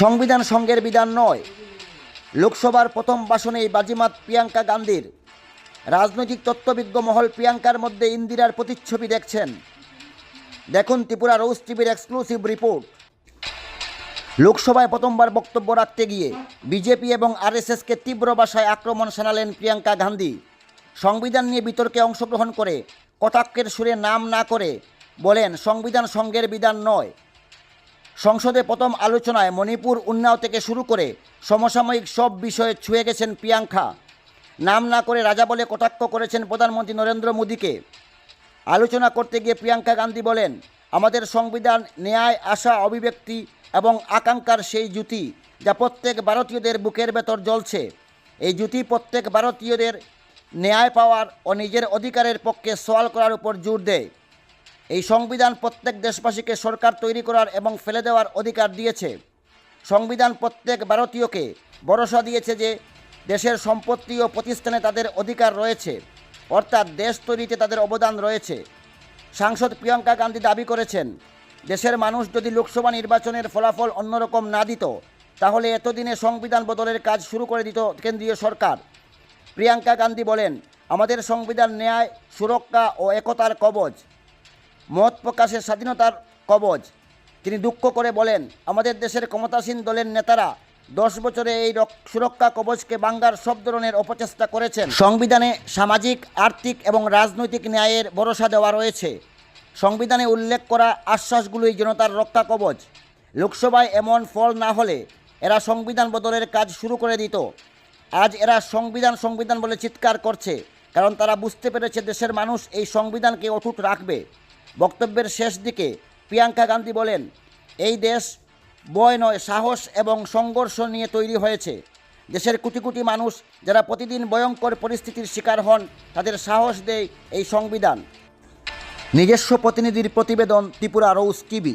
সংবিধান সঙ্গের বিধান নয়। লোকসভার প্রথম ভাষণেই বাজিমাত প্রিয়াঙ্কা গান্ধীর। রাজনৈতিক তত্ত্ববিজ্ঞ মহল প্রিয়াঙ্কার মধ্যে ইন্দিরার প্রতিচ্ছবি দেখছেন। দেখুন ত্রিপুরা রোজ টিভির এক্সক্লুসিভ রিপোর্ট। লোকসভায় প্রথমবার বক্তব্য রাখতে গিয়ে বিজেপি এবং আরএসএসকে তীব্র ভাষায় আক্রমণ শানালেন প্রিয়াঙ্কা গান্ধী। সংবিধান নিয়ে বিতর্কে অংশগ্রহণ করে কটাক্ষের সুরে নাম না করে বলেন, সংবিধান সঙ্গের বিধান নয়। সংসদে প্রথম আলোচনায় মণিপুর উন্নাও থেকে শুরু করে সমসাময়িক সব বিষয়ে ছুঁয়ে গেছেন প্রিয়াঙ্কা। নাম না করে রাজা বলে কটাক্ষ করেছেন প্রধানমন্ত্রী নরেন্দ্র মোদীকে। আলোচনা করতে গিয়ে প্রিয়াঙ্কা গান্ধী বলেন, আমাদের সংবিধান, ন্যায়, আশা, অভিব্যক্তি এবং আকাঙ্ক্ষার সেই জুতি যা প্রত্যেক ভারতীয়দের বুকের ভেতর জ্বলছে। এই জুতি প্রত্যেক ভারতীয়দের ন্যায় পাওয়ার ও নিজের অধিকারের পক্ষে সওয়াল করার উপর জোর দেয়। এই সংবিধান প্রত্যেক দেশবাসীকে সরকার তৈরি করার এবং ফেলে দেওয়ার অধিকার দিয়েছে। সংবিধান প্রত্যেক ভারতীয়কে ভরসা দিয়েছে যে দেশের সম্পত্তি ও প্রতিষ্ঠানে তাদের অধিকার রয়েছে, অর্থাৎ দেশ তৈরিতে তাদের অবদান রয়েছে। সাংসদ প্রিয়াঙ্কা গান্ধী দাবি করেছেন, দেশের মানুষ যদি লোকসভা নির্বাচনের ফলাফল অন্যরকম না দিত, তাহলে এতদিনে সংবিধান বদলের কাজ শুরু করে দিত কেন্দ্রীয় সরকার। প্রিয়াঙ্কা গান্ধী বলেন, আমাদের সংবিধান ন্যায়, সুরক্ষা ও একতার কবচ। মত প্রকাশের স্বাধীনতার কবজ। তিনি দুঃখ করে বলেন, আমাদের দেশের ক্ষমতাসীন দলের নেতারা দশ বছরে এই রক- সুরক্ষা কবচকে বাঙ্গার সব ধরনের অপচেষ্টা করেছেন। সংবিধানে সামাজিক, আর্থিক এবং রাজনৈতিক ন্যায়ের ভরসা দেওয়া রয়েছে। সংবিধানে উল্লেখ করা আশ্বাসগুলোই জনতার রক্ষা কবচ লোকসভায় এমন ফল না হলে এরা সংবিধান বদলের কাজ শুরু করে দিত। আজ এরা সংবিধান সংবিধান বলে চিৎকার করছে, কারণ তারা বুঝতে পেরেছে দেশের মানুষ এই সংবিধানকে অটুট রাখবে। বক্তব্যের শেষ দিকে প্রিয়াঙ্কা গান্ধী বলেন, এই দেশ বয় নয়, সাহস এবং সংঘর্ষ নিয়ে তৈরি হয়েছে। দেশের কোটি কোটি মানুষ যারা প্রতিদিন ভয়ঙ্কর পরিস্থিতির শিকার হন, তাদের সাহস দেয় এই সংবিধান। নিজস্ব প্রতিনিধির প্রতিবেদন ত্রিপুরা রৌস টিভি।